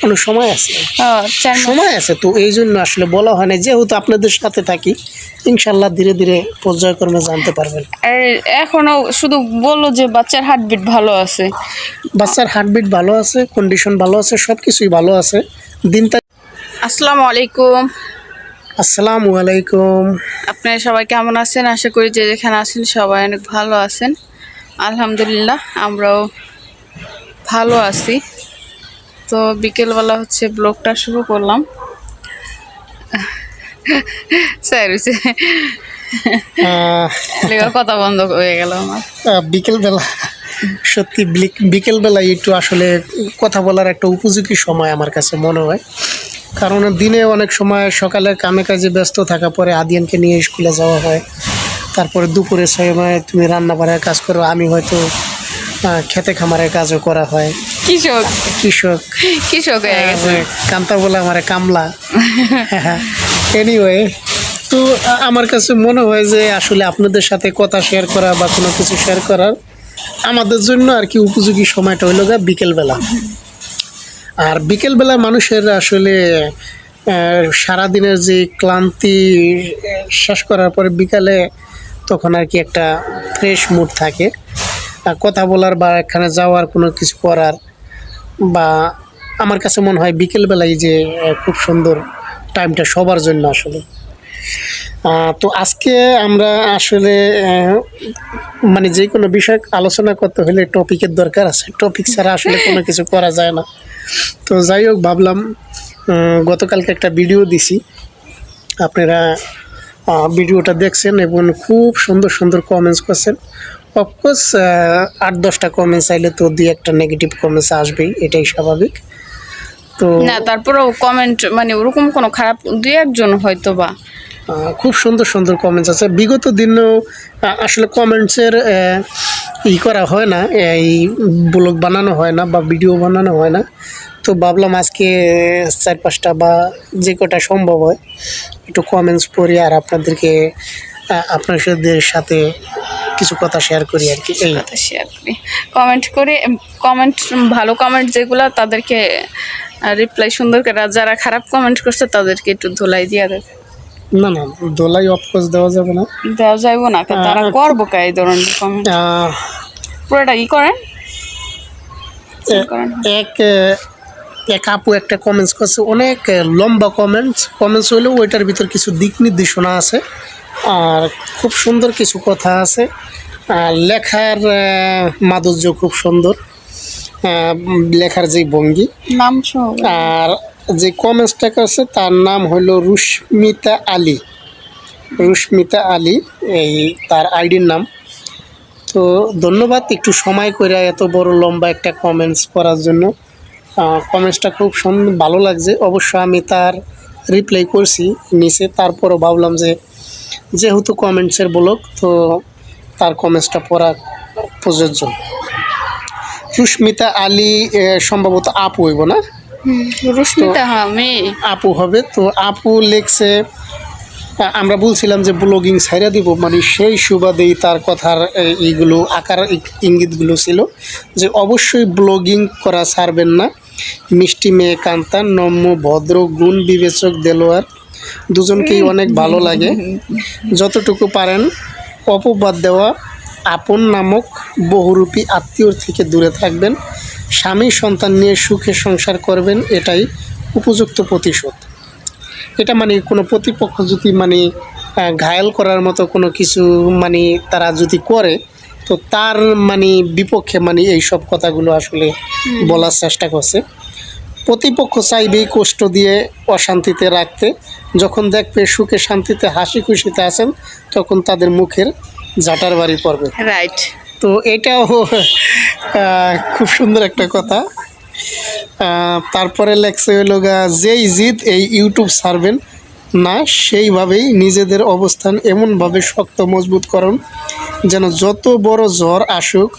এখনও সময় আছে। চার সময় আছে তো এই জন্য আসলে বলা হয় না যেহেতু আপনাদের সাথে থাকি ইনশাল্লাহ ধীরে ধীরে পর্যায়ক্রমে জানতে পারবেন। এখনও শুধু বলল যে বাচ্চার হার্টবিট ভালো আছে। বাচ্চার হার্টবিট ভালো আছে কন্ডিশন ভালো আছে সব কিছুই ভালো আছে। দিন আসসালামু আলাইকুম। আসসালামু আলাইকুম। আপনারা সবাই কেমন আছেন? আশা করি যে যেখানে আছেন সবাই অনেক ভালো আছেন। আলহামদুলিল্লাহ আমরাও ভালো আছি। তো বিকেলবেলা হচ্ছে ব্লগটা শুরু করলাম। স্যার কথা বন্ধ হয়ে গেল আমার। বিকেলবেলা সত্যি বিক- বিকেলবেলা একটু আসলে কথা বলার একটা উপযোগী সময় আমার কাছে মনে হয়। কারণ দিনে অনেক সময় সকালে কামে কাজে ব্যস্ত থাকা পরে আদিয়ানকে নিয়ে স্কুলে যাওয়া হয়। তারপরে দুপুরের সময় তুমি রান্না বাড়ার কাজ করো আমি হয়তো খেতে খামারের কাজও করা হয়। কৃষক। কৃষক। কৃষক হয়ে গেছে। কান্তা বলে আমার কামলা। এনিওয়ে তো আমার কাছে মনে হয় যে আসলে আপনাদের সাথে কথা শেয়ার করা বা কোনো কিছু শেয়ার করার আমাদের জন্য আর কি উপযোগী সময়টা হইল গা বিকেলবেলা। আর বিকেলবেলা মানুষের আসলে সারাদিনের যে ক্লান্তি শেষ করার পরে বিকালে তখন আর কি একটা ফ্রেশ মুড থাকে। আর কথা বলার বা এখানে যাওয়ার কোনো কিছু করার বা আমার কাছে মনে হয় বিকেলবেলায় যে খুব সুন্দর টাইমটা সবার জন্য আসলে। তো আজকে আমরা আসলে মানে যে কোনো বিষয় আলোচনা করতে হলে টপিকের দরকার আছে। টপিক ছাড়া আসলে কোনো কিছু করা যায় না। তো যাই হোক ভাবলাম গতকালকে একটা ভিডিও দিছি। আপনারা ভিডিওটা দেখছেন এবং খুব সুন্দর সুন্দর কমেন্টস করছেন। অফকোর্স আট দশটা কমেন্টস আইলে তো দুই একটা নেগেটিভ কমেন্টস আসবেই এটাই স্বাভাবিক। তো না তারপরেও কমেন্ট মানে ওরকম কোনো খারাপ দুই একজন হয়তো বা খুব সুন্দর সুন্দর কমেন্টস আছে। বিগত দিনেও আসলে কমেন্টসের ই করা হয় না এই ব্লগ বানানো হয় না বা ভিডিও বানানো হয় না। তো ভাবলাম আজকে চার পাঁচটা বা যে কটা সম্ভব হয় একটু কমেন্টস পড়ি আর আপনাদেরকে আপনাদের সাথে কিছু কথা শেয়ার করি আর কি এই। কথা শেয়ার করি। কমেন্ট করে কমেন্ট ভালো কমেন্ট যেগুলো তাদেরকে রিপ্লাই সুন্দর করে যারা খারাপ কমেন্ট করছে তাদেরকে একটু ধোলাই দিয়ে দেবে না না দোলাই অফকোর্স দেওয়া যাবে না। দেওয়া যাইব না তারা করব কা এই ধরনের কমেন্ট পুরোটা ই করেন। করেন। এক এক আপু একটা কমেন্টস করছে অনেক লম্বা কমেন্টস কমেন্টস হলেও ওইটার ভিতর কিছু দিক নির্দেশনা আছে। আর খুব সুন্দর কিছু কথা আছে। আর লেখার মাধুর্য খুব সুন্দর। লেখার যে ভঙ্গি। নাম আর যে কমেন্টসটা করছে তার নাম হলো রুস্মিতা আলী। রুস্মিতা আলী এই তার আইডির নাম। তো ধন্যবাদ একটু সময় করে এত বড় লম্বা একটা কমেন্টস করার জন্য। কমেন্টসটা খুব সুন্দর ভালো লাগছে। অবশ্য আমি তার রিপ্লাই করছি নিচে তারপরও ভাবলাম যে যেহেতু কমেন্টসের ব্লগ তো তার কমেন্টসটা পড়া প্রযোজ্য। সুস্মিতা আলী সম্ভবত আপু হইব না? রুস্মিতা হ্যাঁ আপু হবে। তো আপু লেখছে আমরা বলছিলাম যে ব্লগিং ছাইরা দিব মানে সেই সুবাদেই তার কথার এইগুলো আকার ইঙ্গিতগুলো ছিল যে অবশ্যই ব্লগিং করা ছাড়বেন না। মিষ্টি মেয়ে কান্তা নম্য ভদ্র গুণ বিবেচক দেলোয়ার দুজনকেই অনেক ভালো লাগে। যতটুকু পারেন অপবাদ দেওয়া আপন নামক বহুরূপী আত্মীয়র থেকে দূরে থাকবেন। স্বামী সন্তান নিয়ে সুখে সংসার করবেন এটাই উপযুক্ত প্রতিশোধ। এটা মানে কোনো প্রতিপক্ষ যদি মানে ঘায়াল করার মতো কোনো কিছু মানে তারা যদি করে তো তার মানে বিপক্ষে মানে এই সব কথাগুলো আসলে বলার চেষ্টা করছে। প্রতিপক্ষ চাইবেই কষ্ট দিয়ে অশান্তিতে রাখতে। যখন দেখবে সুখে শান্তিতে হাসি খুশিতে আছেন তখন তাদের মুখের জাটার বাড়ি পড়বে। রাইট তো এটাও খুব সুন্দর একটা কথা। তারপরে লেখছে হলো যেই জিদ এই ইউটিউব ছাড়বেন না সেইভাবেই নিজেদের অবস্থান এমনভাবে শক্ত মজবুত করুন যেন যত বড় ঝড় আসুক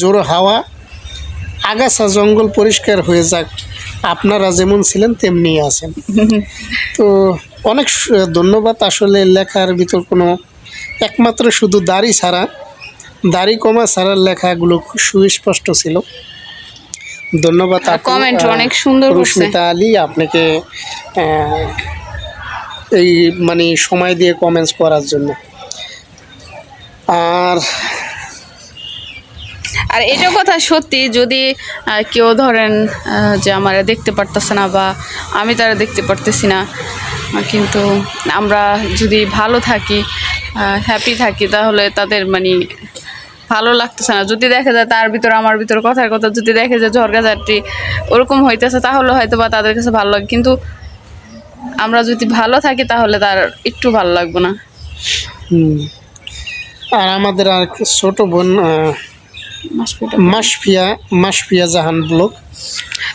জোর হাওয়া আগাছা জঙ্গল পরিষ্কার হয়ে যাক। আপনারা যেমন ছিলেন তেমনি আছেন। তো অনেক ধন্যবাদ। আসলে লেখার ভিতর কোনো একমাত্র শুধু দাড়ি ছাড়া দাড়ি কমা ছাড়ার লেখাগুলো খুব সুস্পষ্ট ছিল। ধন্যবাদ আহ, অনেক সুন্দর। রুস্মিতা আলী আপনাকে এই মানে সময় দিয়ে কমেন্টস করার জন্য। আর আর এটা কথা সত্যি, যদি কেউ ধরেন যে আমার দেখতে পারতেছে না বা আমি তারা দেখতে পারতেছি না কিন্তু আমরা যদি ভালো থাকি হ্যাপি থাকি, তাহলে তাদের মানে ভালো লাগতেছে না। যদি দেখা যায় তার ভিতর, আমার ভিতর কথার কথা যদি দেখে যে ঝরগাঝাটি ওরকম হইতেছে, তাহলে হয়তো বা তাদের কাছে ভালো লাগে। কিন্তু আমরা যদি ভালো থাকি, তাহলে তার একটু ভালো লাগবে না। আর আমাদের আর ছোট বোন। মাসফিয়া মাসফিয়া জাহান ব্লগ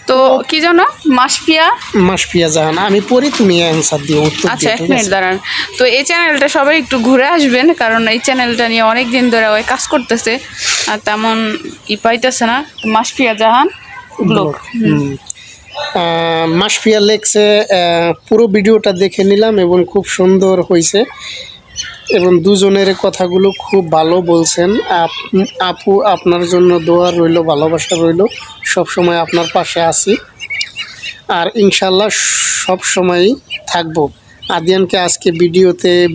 তো কি জানো? মাসপিয়া। মাসফিয়া জাহান। আমি পড়ি তুমি অ্যান্সার দিও উত্তর আচ্ছা এক মিনিট দাঁড়ান। তো এই চ্যানেলটা সবাই একটু ঘুরে আসবেন কারণ এই চ্যানেলটা নিয়ে অনেক দিন ধরে ওই কাজ করতেছে আর তেমন ই পাইতেছে না। মাসফিয়া জাহান। আহ, মাসফিয়া লেখছে পুরো ভিডিওটা দেখে নিলাম এবং খুব সুন্দর হয়েছে এবং দুজনের কথাগুলো খুব ভালো বলছেন। আপ- আপু, আপনার জন্য দোয়া রইল, ভালোবাসা রইল। সব সময় আপনার পাশে আছি। আর ইনশাল্লাহ সব সময়ই থাকব। আদিয়ানকে আজকে ভিডিওতে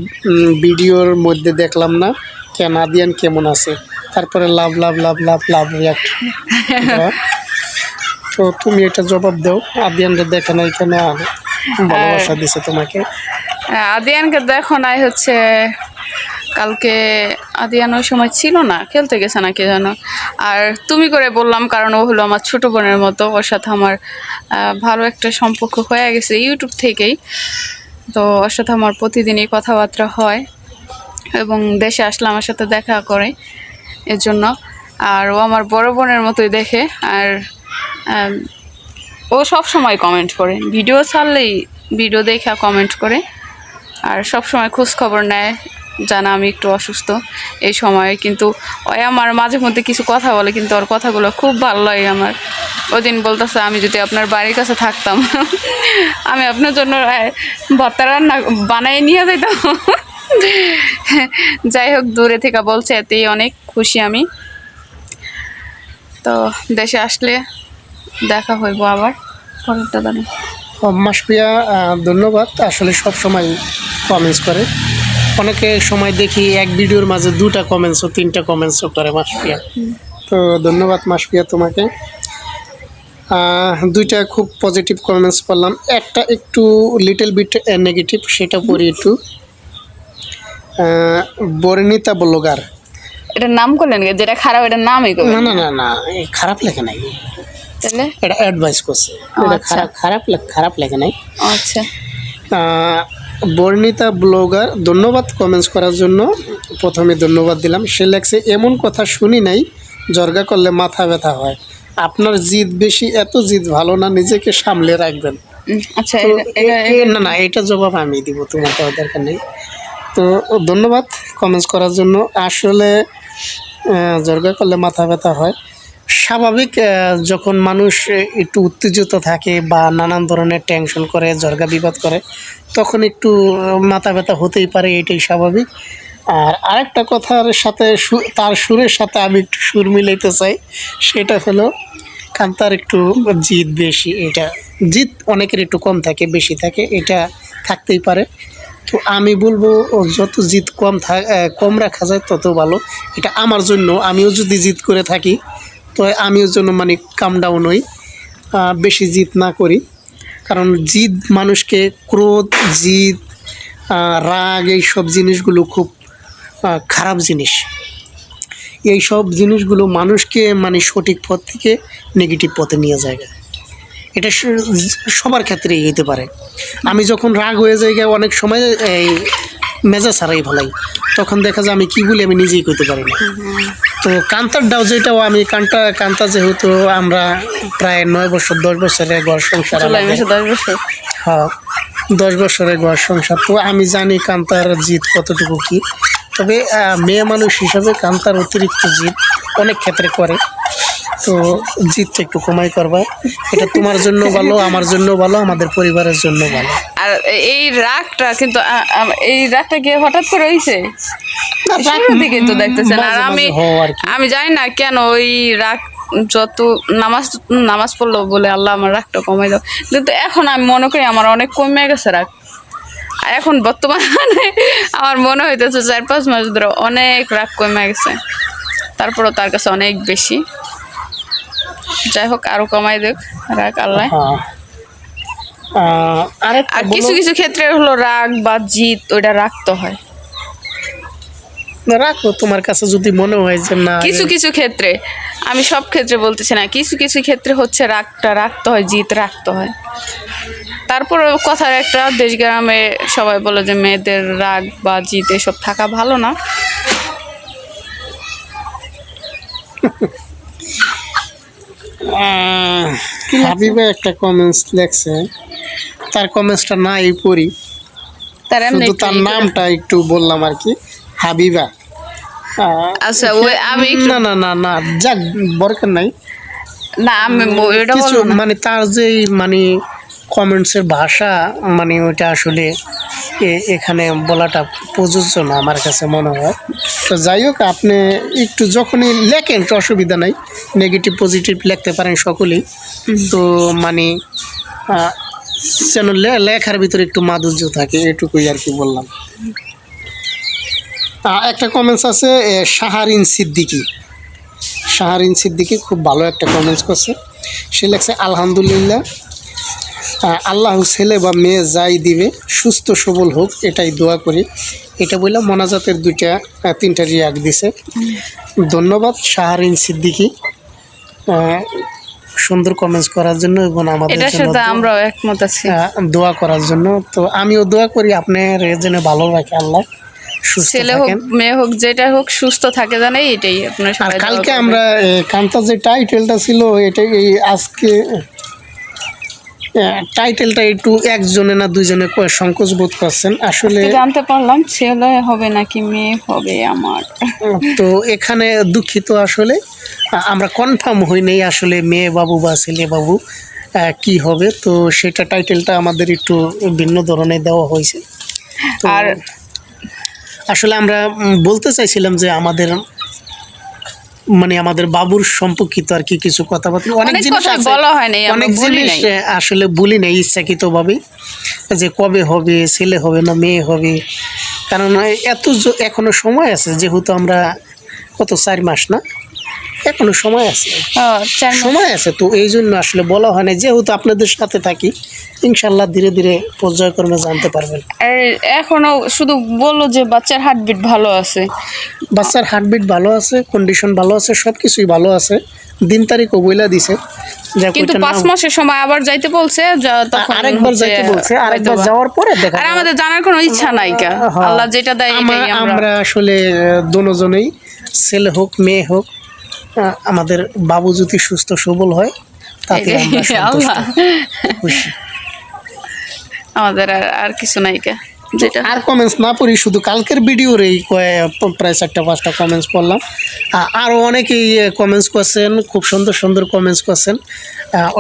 ভিডিওর মধ্যে দেখলাম না। কেন, আদিয়ান কেমন আছে? তারপরে লাভ লাভ লাভ লাভ লাভ রিয়াক্ট তো তুমি এটা জবাব দাও। আদিয়ানরে দেখে না এখানে ভালোবাসা দিছে তোমাকে। আদিয়ানকে দেখো নাই হচ্ছে, কালকে আদিয়ান ওই সময় ছিল না, খেলতে গেছে না কে জানো আর তুমি করে বললাম, কারণ ও হলো আমার ছোট বোনের মতো, ওর সাথে আমার ভালো একটা সম্পর্ক হয়ে গেছে ইউটিউব থেকেই। তো ওর সাথে আমার প্রতিদিনই কথাবার্তা হয় এবং দেশে আসলে আমার সাথে দেখা করে এর জন্য আর ও আমার বড় বোনের মতোই দেখে, আর ও সব সময় কমেন্ট করে। ভিডিও ছাড়লেই ভিডিও দেখে কমেন্ট করে। আর সব সময় খোঁজ খবর নেয়, জানা আমি একটু অসুস্থ। এই সময়ে কিন্তু ওই আমার মাঝে মধ্যে কিছু কথা বলে, কিন্তু ওর কথাগুলো খুব ভালো লাগে আমার। ওই দিন বলতেছে, আমি যদি আপনার বাড়ির কাছে থাকতাম, আমি আপনার জন্য ভর্তা রান্না বানাই নিয়ে যেতাম যাই হোক, দূরে থেকে বলছে, এতেই অনেক খুশি আমি। তো দেশে আসলে দেখা হইব আবার, পরেরটা দাঁড়ান মাসপিয়া ধন্যবাদ। আসলে সব সময় কমেন্টস করে। অনেকে সময় দেখি এক ভিডিওর মাঝে দুটা কমেন্টসও তিনটা কমেন্টসও করে মাসপিয়া তো ধন্যবাদ মাসপিয়া তোমাকে। দুইটা খুব পজিটিভ কমেন্টস করলাম একটা একটু লিটল বিট নেগেটিভ সেটা পড়ি একটু। বর্ণিতা ব্লগার। এটার নাম করলেন? যেটা খারাপ এটার নামই না না না না খারাপ লেখা নাই। তাহলে? এটা অ্যাডভাইস করছে। এটা আচ্ছা। খারাপ খারাপ খারাপ লেখা নাই। আচ্ছা। বর্ণিতা ব্লগার ধন্যবাদ কমেন্টস করার জন্য। প্রথমে ধন্যবাদ দিলাম। সে লেখছে এমন কথা শুনি নাই জর্গা করলে মাথা ব্যথা হয়। আপনার জিদ বেশি এত জিদ ভালো না নিজেকে সামলে রাখবেন। আচ্ছা তো না না এটা জবাব আমি দিব তোমার দেওয়ার দরকার নেই। তো ধন্যবাদ কমেন্টস করার জন্য। আসলে জর্গা করলে মাথা ব্যথা হয়। স্বাভাবিক যখন মানুষ একটু উত্তেজিত থাকে বা নানান ধরনের টেনশন করে, জর্গা বিবাদ করে, তখন একটু মাথা ব্যথা হতেই পারে, এটাই স্বাভাবিক। আর আরেকটা কথার সাথে তার সুরের সাথে আমি একটু সুর মিলাইতে চাই, সেটা হলো, কান্তার একটু জিদ বেশি, এটা জিদ অনেকের একটু কম থাকে, বেশি থাকে, এটা থাকতেই পারে। তো আমি বলব যত জিদ কম থাক কম রাখা যায়, তত ভালো। এটা আমার জন্য, আমিও যদি জিদ করে থাকি তো আমিও জন্য মানে কাম ডাউন হই বেশি জিদ না করি। কারণ জিদ মানুষকে ক্রোধ, জিদ রাগ এই সব জিনিসগুলো খুব খারাপ জিনিস। এই সব জিনিসগুলো মানুষকে মানে সঠিক পথ থেকে নেগেটিভ পথে নিয়ে যায়। এটা সবার ক্ষেত্রেই হতে পারে। আমি যখন রাগ হয়ে যাই, অনেক সময় এই মেজাজ হারাই ভালাই তখন দেখা যায় আমি কি বলি আমি নিজেই করতে পারি না। তো কান্তার ডাও যেটাও আমি কান্তা কান্তা যেহেতু আমরা প্রায় নয় বছর দশ বছরের ঘর সংসার হ্যাঁ দশ বছরের ঘর সংসার। তো আমি জানি কান্তার জিত কতটুকু কি। তবে মেয়ে মানুষ হিসাবে কান্তার অতিরিক্ত জিত অনেক ক্ষেত্রে করে। তো জিতটা একটু কমাই করবা। এটা তোমার জন্য ভালো আমার জন্য ভালো আমাদের পরিবারের জন্য ভালো। আর এই রাগটা কিন্তু এই রাগটা কি হঠাৎ করে হয়েছে না, রাগ শুরুর দিকে তো দেখতেছেন আর আমি। আমি জানি না কেন ওই রাগ যত নামাজ নামাজ পড়ল বলে আল্লাহ আমার রাগটা কমাই দাও। কিন্তু এখন আমি মনে করি আমার অনেক কমে গেছে রাগ। এখন বর্তমানে আমার মনে হইতেছে চার পাঁচ মাস ধরে অনেক রাগ কমে গেছে। তারপরও তার কাছে অনেক বেশি। যাই হোক আরও কমাই দেখ রাগ আল্লাহ। হ্যাঁ। আর কিছু কিছু ক্ষেত্রে হলো রাগ বা জিত ওইটা রাখতে হয়। রাখো তোমার কাছে যদি মনে হয় যে না কিছু কিছু ক্ষেত্রে আমি সব ক্ষেত্রে বলতেছি না কিছু কিছু ক্ষেত্রে হচ্ছে রাগটা রাখতে হয় জিত রাখতে হয়। তারপর কথার একটা দেশ গ্রামে সবাই বলে যে মেয়েদের রাগ বা জিত এসব থাকা ভালো না। হাবিবা একটা কমেন্টস লেখছে। তার কমেন্টসটা না এই পড়ি। তার শুধু তার নামটা একটু বললাম আর কি হাবিবা। আচ্ছা ওই আমি না না না না যাক দরকার নাই। না আমি ওইটা মানে তার যে মানে কমেন্টসের ভাষা মানে ওইটা আসলে এখানে বলাটা প্রযোজ্য না আমার কাছে মনে হয়। তো যাই হোক আপনি একটু যখনই লেখেন তো অসুবিধা নাই। নেগেটিভ পজিটিভ লিখতে পারেন সকলেই। তো মানে যেন লেখার ভিতরে একটু মাধুর্য থাকে, এটুকুই আর কি বললাম। একটা কমেন্টস আছে শাহারিন সিদ্দিকী। শাহারিন সিদ্দিকী খুব ভালো একটা কমেন্টস করছে। সে লেখছে, আলহামদুলিল্লাহ আল্লাহ ছেলে বা মেয়ে যাই দিবে, সুস্থ সবল হোক, এটাই দোয়া করি। এটা বললাম মোনাজাতের দুইটা তিনটা রিয়াক দিছে। ধন্যবাদ, শাহারিন সিদ্দিকী। সুন্দর কমেন্টস করার জন্য এবং আমাদের এটা সাথে দোয়া- আমরাও একমত আছি। দোয়া করার জন্য। তো আমিও দোয়া করি আপনার জন্য ভালো রাখে আল্লাহ ছেলে হোক মেয়ে হোক যেটা হোক সুস্থ থাকে জানে এটাই আপনার কালকে আমরা কান্তা যে টাইটেলটা ছিল এটাই আজকে টাইটেলটা একটু একজনে না দুইজনে ক- সংকোচ বোধ করছেন। আসলে জানতে পারলাম ছেলে হবে নাকি মেয়ে হবে আমার। তো এখানে দুঃখিত আসলে। আমরা কনফার্ম হই নাই আসলে মেয়ে বাবু বা ছেলে বাবু কি হবে। তো সেটা টাইটেলটা আমাদের একটু ভিন্ন ধরনের দেওয়া হয়েছে। আর আসলে আমরা বলতে চাইছিলাম যে আমাদের মানে আমাদের বাবুর সম্পর্কিত আর কি কিছু কথাবার্তা। অনেক অনেক জিনিস বলা হয় না অনেক জিনিস আসলে বলি নাই ইচ্ছাকৃতভাবে যে কবে হবে ছেলে হবে না মেয়ে হবে। কারণ এত এখনও সময় আছে যেহেতু আমরা কত চার মাস না? এখনও সময় আছে। সময় আছে তো এই জন্য আসলে বলা হয় না যেহেতু আপনাদের সাথে থাকি ইনশাল্লাহ ধীরে ধীরে পর্যায়ক্রমে জানতে পারবেন। এখনও শুধু বলল যে বাচ্চার হার্টবিট ভালো আছে। বাচ্চার হার্টবিট ভালো আছে কন্ডিশন ভালো আছে সব কিছুই ভালো আছে। দিন তারিখও বইলা দিছে। কিন্তু পাঁচ মাসের সময় আবার যাইতে বলছে তখন আরেকবার যাইতে বলছে আরেকবার যাওয়ার পরে দেখা আর আমাদের জানার কোনো ইচ্ছা নাই কা। হ্যাঁ। আল্লাহ যেটা দেয় আমরা। আসলে দুজনেই ছেলে হোক মেয়ে হোক আমাদের বাবু যদি সুস্থ সবল হয় তাতে আমরা সন্তুষ্ট। খুশি। আমাদের আর আর কিছু নাই কা। যেটা আর কমেন্টস না পড়ি শুধু কালকের ভিডিওর এই প্রায় চারটা পাঁচটা কমেন্টস পড়লাম। আরও অনেকেই কমেন্টস করছেন খুব সুন্দর সুন্দর কমেন্টস করছেন।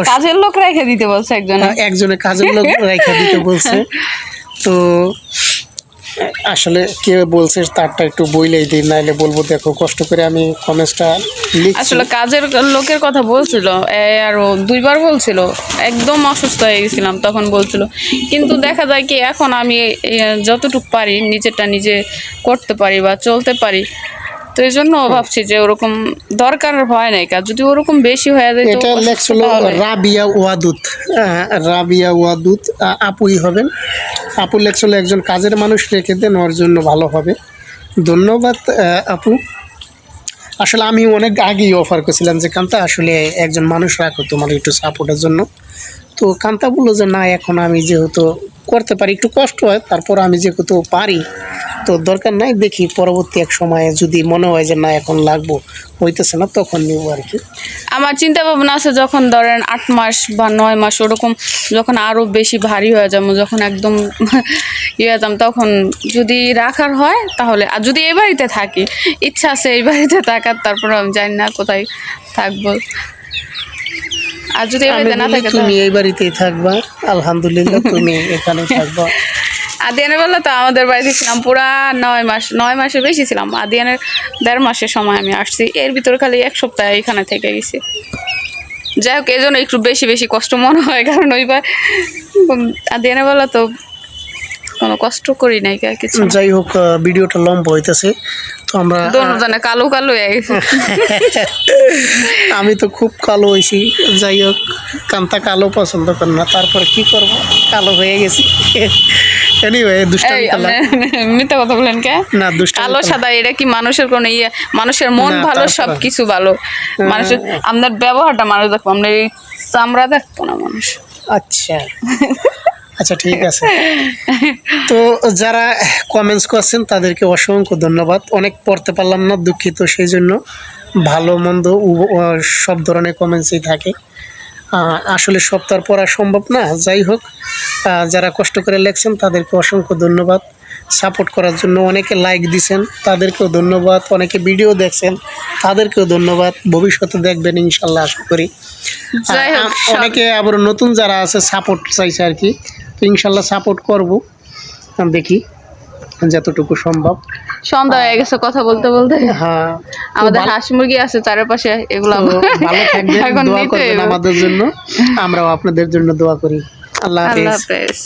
কাজের লোক রেখে দিতে বলছে একজন। একজনে কাজের লোক রেখে দিতে বলছে। তো আসলে কে বলছে তারটা একটু বইলেই দিন নাইলে বলব দেখো কষ্ট করে আমি কমেন্টসটা লিখছি। আসলে কাজের লোকের কথা বলছিল এ আরও দুইবার বলছিল একদম অসুস্থ হয়ে গেছিলাম তখন বলছিল। কিন্তু দেখা যায় কি এখন আমি যতটুকু পারি নিজেরটা নিজে করতে পারি বা চলতে পারি। তো এই জন্য ভাবছি যে ওরকম দরকার হয় নাই কাজ। যদি ওরকম বেশি হয়ে যায় এটা লেখছিল রাবিয়া ওয়াদুত আহ, রাবিয়া ওয়াদুত আপুই হবেন। আপু লেখছিল একজন কাজের মানুষ, রেখে দেন, ওর জন্য ভালো হবে। ধন্যবাদ আপু। আসলে আমি অনেক আগেই অফার করছিলাম যে, কান্তা, আসলে একজন মানুষ রাখো তোমার একটু সাপোর্টের জন্য। তো কান্তা বলল যে, না, এখন আমি যেহেতু করতে পারি, একটু কষ্ট হয়, তারপর আমি যেহেতু পারি, তো দরকার নাই, দেখি পরবর্তী এক সময়ে যদি মনে হয় যে, না, এখন লাগবো, হইতেছে না, তখন নিব আর কি। আমার চিন্তা ভাবনা আছে যখন ধরেন আট মাস বা নয় মাস, ওরকম যখন আরও বেশি ভারী হয়ে যাব, যখন একদম ইয়ে যাম তখন যদি রাখার হয়, তাহলে, আর যদি এই বাড়িতে থাকি, ইচ্ছা আছে এই বাড়িতে থাকার, তারপর আমি জানি না কোথায় থাকব। আর যদি না থাকে তুমি এই বাড়িতেই থাকবা। আলহামদুলিল্লাহ তুমি এখানে থাকবা। আদিয়ানের বেলা তো আমাদের বাড়িতে ছিলাম পুরা নয় মাস নয় মাসের বেশি ছিলাম। আদিয়ানের দেড় মাসের সময় আমি আসছি। এর ভিতরে খালি এক সপ্তাহ এখানে থেকে গেছি। যাই হোক এই জন্য একটু বেশি বেশি কষ্ট মনে হয় কারণ ওইবার আদিয়ানের বেলা তো কোনো কষ্ট করি নাই কিছু যাই হোক ভিডিওটা লম্বা হইতেছে। তো আমরা দোনো জনে কালো কালো হয়ে আমি তো খুব কালো হয়েছি। যাই হোক কান্তা কালো পছন্দ করে না। তারপর কি করব? কালো হয়ে গেছি। এনিওয়ে দুষ্টামি করলাম। মিথ্যা কথা বলেন কে? না দুষ্টামি কালো সাদা এটা কি মানুষের কোনো ইয়ে? মানুষের মন ভালো সব কিছু ভালো। মানুষের আপনার ব্যবহারটা মানুষ দেখব আপনার এই চামড়া দেখব না মানুষ। আচ্ছা। আচ্ছা ঠিক আছে। তো যারা কমেন্টস করছেন তাদেরকে অসংখ্য ধন্যবাদ। অনেক পড়তে পারলাম না দুঃখিত। সেই জন্য ভালো মন্দ সব ধরনের কমেন্টসই থাকে। আসলে সব তো পড়া সম্ভব না। যাই হোক যারা কষ্ট করে লেখছেন তাদেরকে অসংখ্য ধন্যবাদ। সাপোর্ট করার জন্য অনেকে লাইক দিছেন তাদেরকেও ধন্যবাদ। অনেকে ভিডিও দেখছেন তাদেরকেও ধন্যবাদ। ভবিষ্যতে দেখবেন ইনশাল্লাহ আশা করি। অনেকে আবার নতুন যারা আছে সাপোর্ট চাইছে আর কি। তো ইনশাল্লাহ সাপোর্ট করব। দেখি যতটুকু সম্ভব। সন্ধ্যা হয়ে গেছে কথা বলতে বলতে। হ্যাঁ আমাদের হাঁস মুরগি আছে চারপাশে এগুলো ভালো থাকবেন দোয়া করবেন আমাদের জন্য। আমরাও আপনাদের জন্য দোয়া করি। আল্লাহ হাফেজ।